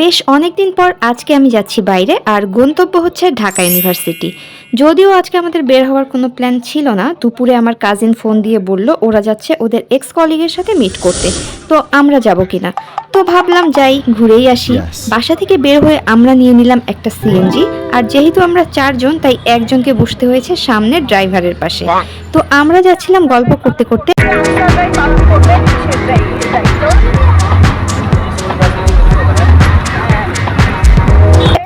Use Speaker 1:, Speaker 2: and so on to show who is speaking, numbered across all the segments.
Speaker 1: বেশ অনেকদিন পর আজকে আমি যাচ্ছি বাইরে আর গন্তব্য হচ্ছে ঢাকা ইউনিভার্সিটি। যদিও আজকে আমাদের বের হওয়ার কোনো প্ল্যান ছিল না দুপুরে আমার কাজিন ফোন দিয়ে বলল ওরা যাচ্ছে ওদের এক্স কলিগের সাথে মিট করতে। তো আমরা যাব কিনা? তো ভাবলাম যাই ঘুরেই আসি। বাসা থেকে বের হয়ে আমরা নিয়ে নিলাম একটা সিএনজি। আর যেহেতু আমরা চারজন তাই একজনকে বসতে হয়েছে সামনের ড্রাইভারের পাশে। তো আমরা যাচ্ছিলাম গল্প করতে করতে।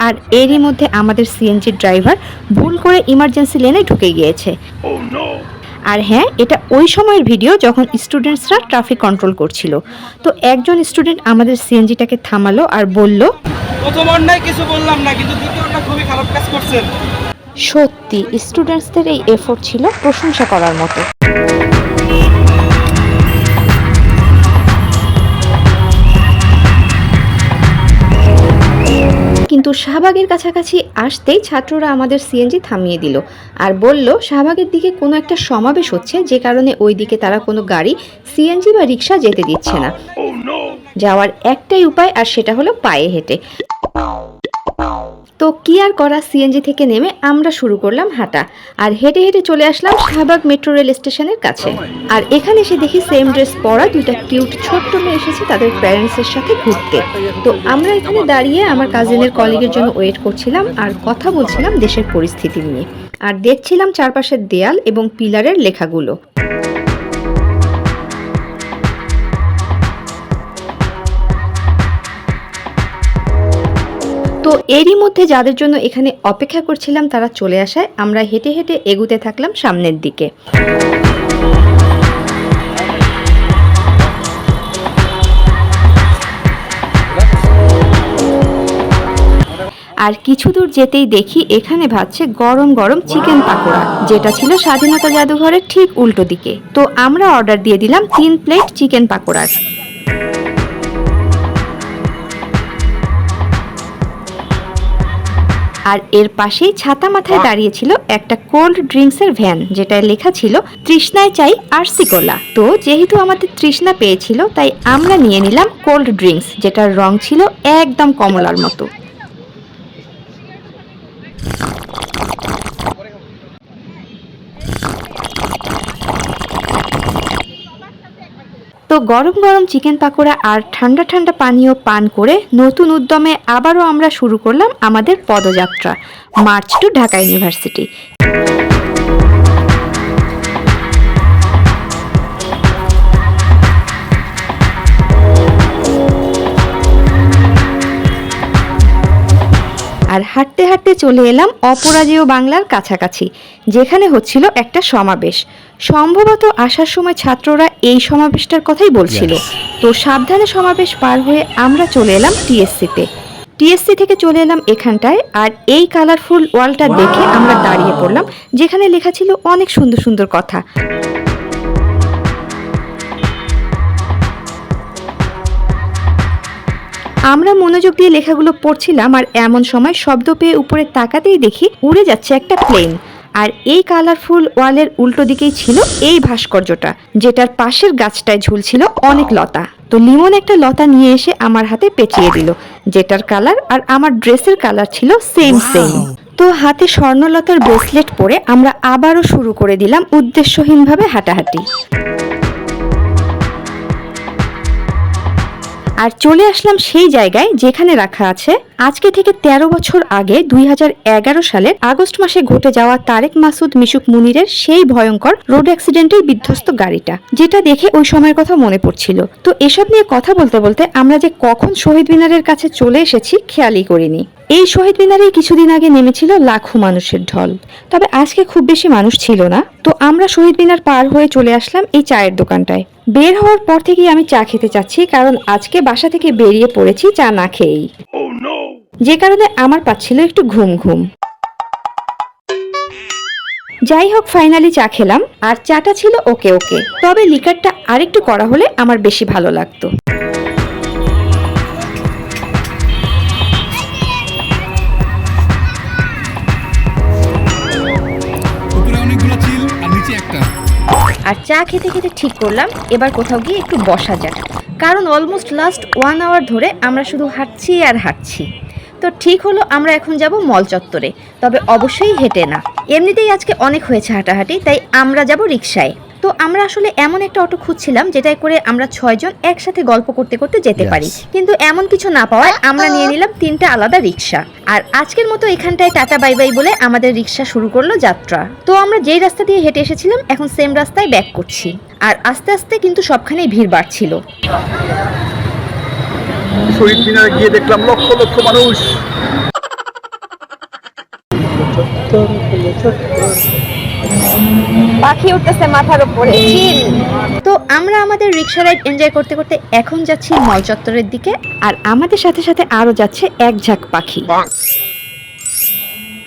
Speaker 1: আর এরই মধ্যে আমাদের সিএনজি ড্রাইভার ভুল করে ইমার্জেন্সি লেনে ঢুকে গিয়েছে। আর হ্যাঁ এটা ওই সময়ের ভিডিও যখন স্টুডেন্টসরা ট্রাফিক কন্ট্রোল করছিল। তো একজন স্টুডেন্ট আমাদের সিএনজিটাকে থামালো আর বলল
Speaker 2: প্রথম অন্যায় কিছু বললাম না কিন্তু দ্বিতীয়টা খুবই খারাপ কাজ করছেন।
Speaker 1: সত্যি স্টুডেন্টসদের এই এফোর্ট ছিল প্রশংসা করার মতো। কিন্তু শাহবাগের কাছাকাছি আসতেই ছাত্ররা আমাদের সিএনজি থামিয়ে দিল আর বলল শাহবাগের দিকে কোনো একটা সমাবেশ হচ্ছে যে কারণে ওই দিকে তারা কোনো গাড়ি সিএনজি বা রিক্সা যেতে দিচ্ছে না। যাওয়ার একটাই উপায় আর সেটা হলো পায়ে হেঁটে। তো কি আর করা সিএনজি থেকে নেমে আমরা শুরু করলাম হাঁটা। আর হেঁটে হেঁটে চলে আসলাম শাহবাগ মেট্রো রেল স্টেশনের কাছে। আর এখানে এসে দেখি সেম ড্রেস পরা দুইটা কিউট ছোট্ট মেয়ে এসেছে তাদের প্যারেন্টসের সাথে ঘুরতে। তো আমরা এখানে দাঁড়িয়ে আমার কাজিনের কলিগের জন্য ওয়েট করছিলাম আর কথা বলছিলাম দেশের পরিস্থিতি নিয়ে। আর দেখছিলাম চারপাশের দেয়াল এবং পিলারের লেখাগুলো। তো এরই মধ্যে যাদের জন্য এখানে অপেক্ষা করছিলাম তারা চলে আসায় আমরা হেঁটে হেঁটে এগুতে থাকলাম সামনের দিকে। আর কিছু দূর যেতেই দেখি এখানে ভাজছে গরম গরম চিকেন পাকোড়া, যেটা ছিল স্বাধীনতা জাদুঘরের ঠিক উল্টো দিকে। তো আমরা অর্ডার দিয়ে দিলাম তিন প্লেট চিকেন পাকোড়ার। আর এর পাশেই ছাতা মাথায় দাঁড়িয়েছিল একটা কোল্ড ড্রিঙ্কসের ভ্যান যেটায় লেখা ছিল তৃষ্ণায় চাই আরসি কোলা। তো যেহেতু আমাদের তৃষ্ণা পেয়েছিল তাই আমরা নিয়ে নিলাম কোল্ড ড্রিঙ্কস যেটার রং ছিল একদম কমলার মতো। তো গরম গরম চিকেন পাকোড়া আর ঠান্ডা ঠান্ডা পানীয় পান করে নতুন উদ্যমে আবারও আমরা শুরু করলাম আমাদের পদযাত্রা মার্চ টু ঢাকা ইউনিভার্সিটি আর হাঁটতে হাঁটতে চলে এলাম অপরাজেয় বাংলার কাছাকাছি যেখানে হচ্ছিল একটা সমাবেশ। সম্ভবত আসার সময় ছাত্ররা এই সমাবেশটার কথাই বলছিল। তো সাবধানে সমাবেশ পার হয়ে আমরা চলে এলাম টিএসসিতে। টিএসসি থেকে চলে এলাম এখানটায় আর এই কালারফুল ওয়ালটা দেখে আমরা দাঁড়িয়ে পড়লাম যেখানে লেখা ছিল অনেক সুন্দর সুন্দর কথা। আমরা মনোযোগ দিয়ে লেখাগুলো পড়ছিলাম আর এমন সময় শব্দ পেয়ে উপরে তাকাতেই দেখি উড়ে যাচ্ছে একটা প্লেন। আর এই কালারফুল ওয়ালের উল্টো দিকেই ছিল এই ভাস্কর্যটা যেটার পাশের গাছটায় ঝুলছিল অনেক লতা। তো লিমন একটা লতা নিয়ে এসে আমার হাতে পেঁচিয়ে দিল যেটার কালার আর আমার ড্রেসের কালার ছিল সেম সেম। তো হাতে স্বর্ণলতার ব্রেসলেট পরে আমরা আবারও শুরু করে দিলাম উদ্দেশ্যহীনভাবে হাঁটাহাঁটি। আর চলে আসলাম সেই জায়গায় যেখানে রাখা আছে আজকে থেকে ১৩ বছর আগে দুই হাজার এগারো সালের আগস্ট মাসে ঘটে যাওয়া তারেক মাসুদ মিশুক মুনিরের সেই ভয়ঙ্কর রোড অ্যাক্সিডেন্টের বিধ্বস্ত গাড়িটা, যেটা দেখে ওই সময়ের কথা মনে পড়ছিল। তো এসব নিয়ে কথা বলতে বলতে আমরা যে কখন শহীদ মিনারের কাছে চলে এসেছি খেয়ালই করিনি। এই শহীদ মিনারেই কিছুদিন আগে নেমেছিল লাখো মানুষের ঢল। তবে আজকে খুব বেশি মানুষ ছিল না। তো আমরা শহীদ মিনার পার হয়ে চলে আসলাম এই চায়ের দোকানটায়। বের হওয়ার পর থেকেই আমি চা খেতে চাচ্ছি, কারণ আজকে বাসা থেকে বেরিয়ে পড়েছি চা না খেয়েই। যে কারণে আমার পাচ্ছিল একটু ঘুম ঘুম। যাই হোক ফাইনালি চা খেলাম আর চাটা ছিল ওকে ওকে। তবে লিকারটা আরেকটু করা হলে আমার বেশি ভালো লাগতো।
Speaker 3: আর
Speaker 1: চা খেতে খেতে ঠিক করলাম এবার কোথাও গিয়ে একটু বসা যাক। কারণ অলমোস্ট লাস্ট ওয়ান আওয়ার ধরে আমরা শুধু হাঁটছি আর হাঁটছি। তো ঠিক হলো আমরা এখন যাব মল চত্বরে। তবে অবশ্যই হেঁটে না। এমনিতেই আজকে অনেক হয়েছে হাঁটাহাঁটি তাই আমরা যাব রিক্সায় তো আমরা আসলে এমন একটা অটো খুঁজছিলাম যেটায় করে আমরা ছয়জন একসাথে গল্প করতে করতে যেতে পারি। কিন্তু এমন কিছু না পাওয়ায় আমরা নিয়ে নিলাম তিনটা আলাদা রিক্সা আর আজকের মতো এখানটায় টাটা বাই বাই বলে আমাদের রিক্সা শুরু করল যাত্রা। তো আমরা যেই রাস্তা দিয়ে হেঁটে এসেছিলাম এখন সেম রাস্তায় ব্যাক করছি। আর আস্তে আস্তে কিন্তু সবখানেই ভিড় বাড়ছিল।
Speaker 3: শহীদ মিনারে গিয়ে দেখলাম লক্ষ লক্ষ মানুষ।
Speaker 1: পাখি উঠতেছে মাথার উপরে। তো আমরা আমাদের রিক্সা রাইড এনজয় করতে করতে এখন যাচ্ছি মল চত্বরের দিকে আর আমাদের সাথে সাথে আরও যাচ্ছে এক ঝাঁক পাখি।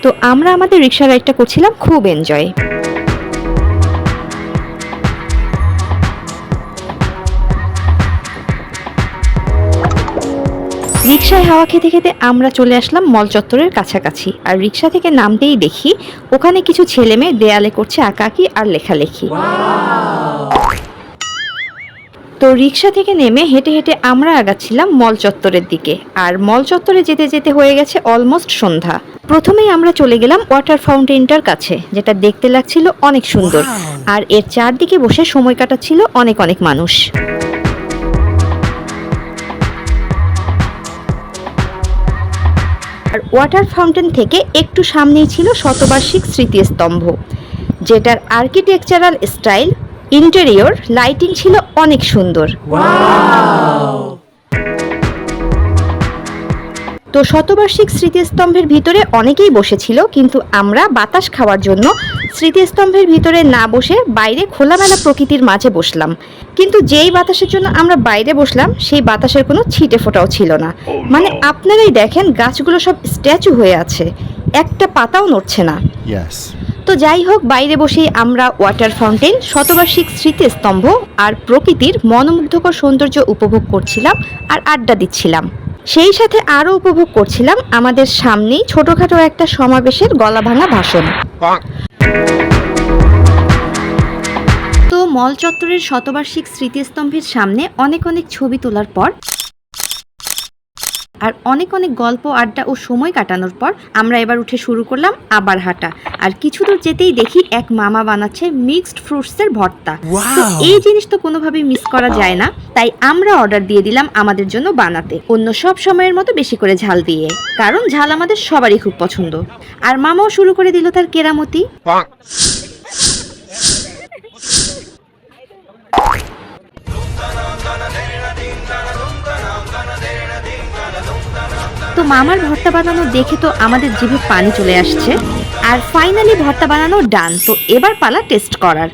Speaker 1: তো আমরা আমাদের রিক্সা রাইডটা করছিলাম খুব এনজয়। রিক্সায় হাওয়া খেতে খেতে আমরা চলে আসলাম মল চত্বরের কাছাকাছি। আর রিক্সা থেকে নামতেই দেখি ওখানে কিছু ছেলে মেয়ে দেয়ালে করছে আঁকাকি আর লেখালেখি। তো রিক্সা থেকে নেমে হেঁটে হেঁটে আমরা আগাচ্ছিলাম মল চত্বরের দিকে। আর মল চত্বরে যেতে যেতে হয়ে গেছে অলমোস্ট সন্ধ্যা। প্রথমেই আমরা চলে গেলাম ওয়াটার ফাউন্টেনটার কাছে যেটা দেখতে লাগছিল অনেক সুন্দর। আর এর চারদিকে বসে সময় কাটাচ্ছিল অনেক অনেক মানুষ। আর ওয়াটার ফাউন্টেন থেকে একটু সামনেই ছিল শতবার্ষিক স্মৃতিস্তম্ভ, যেটার আর্কিটেকচারাল স্টাইল, ইন্টেরিয়র, লাইটিং ছিল অনেক সুন্দর। তো শতবার্ষিক স্মৃতিস্তম্ভের ভিতরে অনেকেই বসেছিল, কিন্তু আমরা বাতাস খাওয়ার জন্য স্মৃতিস্তম্ভের ভিতরে না বসে বাইরে খোলামেলা প্রকৃতির মাঝে বসলাম। কিন্তু যেই বাতাসের জন্য আমরা বাইরে বসলাম সেই বাতাসের কোনো ছিটে ফোটাও ছিল না। মানে আপনারাই দেখেন গাছগুলো সব স্ট্যাচু হয়ে আছে। একটা পাতাও নড়ছে না। তো যাই হোক বাইরে বসেই আমরা ওয়াটার ফাউন্টেন শতবার্ষিক স্মৃতিস্তম্ভ আর প্রকৃতির মনোমুগ্ধকর সৌন্দর্য উপভোগ করছিলাম আর আড্ডা দিচ্ছিলাম। সেই সাথে আরও উপভোগ করছিলাম আমাদের সামনেই ছোটখাটো একটা সমাবেশের গলা ভাঙা ভাষণ। তো মল চত্বরের শতবার্ষিক স্মৃতিস্তম্ভের সামনে অনেক অনেক ছবি তোলার পর আর অনেক অনেক গল্প আড্ডা ও সময় কাটানোর পর আমরা এবার উঠে শুরু করলাম আবার হাঁটা। আর কিছু দূর যেতেই দেখি এক মামা বানাচ্ছে মিক্সড ফ্রুটসের ভর্তা। তো এই জিনিস তো কোনোভাবেই মিস করা যায় না। তাই আমরা অর্ডার দিয়ে দিলাম আমাদের জন্য বানাতে। অন্য সব সময়ের মতো বেশি করে ঝাল দিয়ে। কারণ ঝাল আমাদের সবারই খুব পছন্দ। আর মামাও শুরু করে দিল তার কেরামতি। তো মামার ভর্তা বানানো দেখে তো আমাদের জিভে পানি চলে আসছে। আর ফাইনালি ভর্তা বানানো ডান তো এবার পালা টেস্ট করার।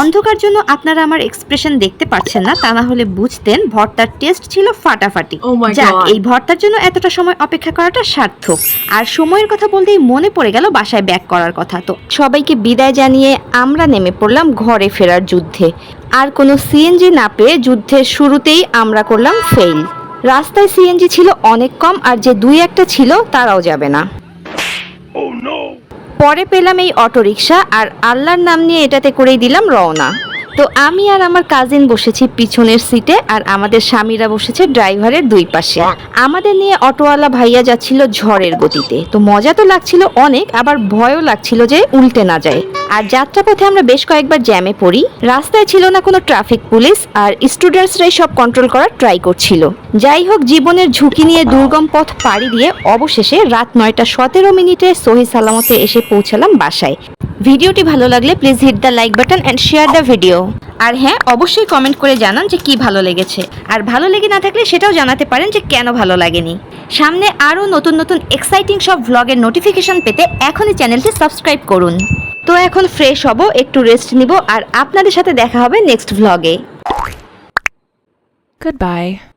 Speaker 1: অন্ধকার জন্য আপনারা আমার এক্সপ্রেশন দেখতে পাচ্ছেন না তা না হলে বুঝতেন ভর্তার টেস্ট ছিল ফাটাফাটি।
Speaker 4: Oh
Speaker 1: যাক এই ভর্তার জন্য এতটা সময় অপেক্ষা করাটা সার্থক। আর সময়ের কথা বলতেই মনে পড়ে গেল বাসায় ব্যাক করার কথা। তো সবাইকে বিদায় জানিয়ে আমরা নেমে পড়লাম ঘরে ফেরার যুদ্ধে। আর কোনো সিএনজি না পেয়ে যুদ্ধের শুরুতেই আমরা করলাম ফেল রাস্তায় সিএনজি ছিল অনেক কম আর যে দুই একটা ছিল তারাও যাবে না। পরে পেলাম এই অটোরিকশা আর আল্লাহর নাম নিয়ে এটাতে করেই দিলাম রওনা। তো আমি আর আমার কাজিন বসেছি পিছনের সিটে আর আমাদের স্বামীরা বসেছে ড্রাইভারের দুই পাশে। আমাদের নিয়ে অটোওয়ালা ভাইয়া যাচ্ছিল ঝড়ের গতিতে। তো মজা তো লাগছিল অনেক আবার ভয়ও লাগছিল যে উল্টে না যায়। আর যাত্রাপথে আমরা বেশ কয়েকবার জ্যামে পড়ি। রাস্তায় ছিল না কোনো ট্রাফিক পুলিশ আর স্টুডেন্টসরাই সব কন্ট্রোল করার ট্রাই করছিল। যাই হোক জীবনের ঝুঁকি নিয়ে দুর্গম পথ পাড়ি দিয়ে অবশেষে রাত নয়টা সতেরো মিনিটে সহি সালামতে এসে পৌঁছালাম বাসায়। ভিডিওটি ভালো লাগলে please hit the like button and share the video আর হ্যাঁ অবশ্যই কমেন্ট করে জানান যে কি ভালো লেগেছে। আর ভালো লেগে না থাকলে সেটাও জানাতে পারেন যে কেন ভালো লাগেনি। সামনে আরও নতুন নতুন এক্সাইটিং সব ভ্লগের নোটিফিকেশন পেতে এখনই চ্যানেলটি সাবস্ক্রাইব করুন। তো এখন ফ্রেশ হব, একটু রেস্ট নিব, আর আপনাদের সাথে দেখা হবে নেক্সট ভ্লগে
Speaker 5: Goodbye.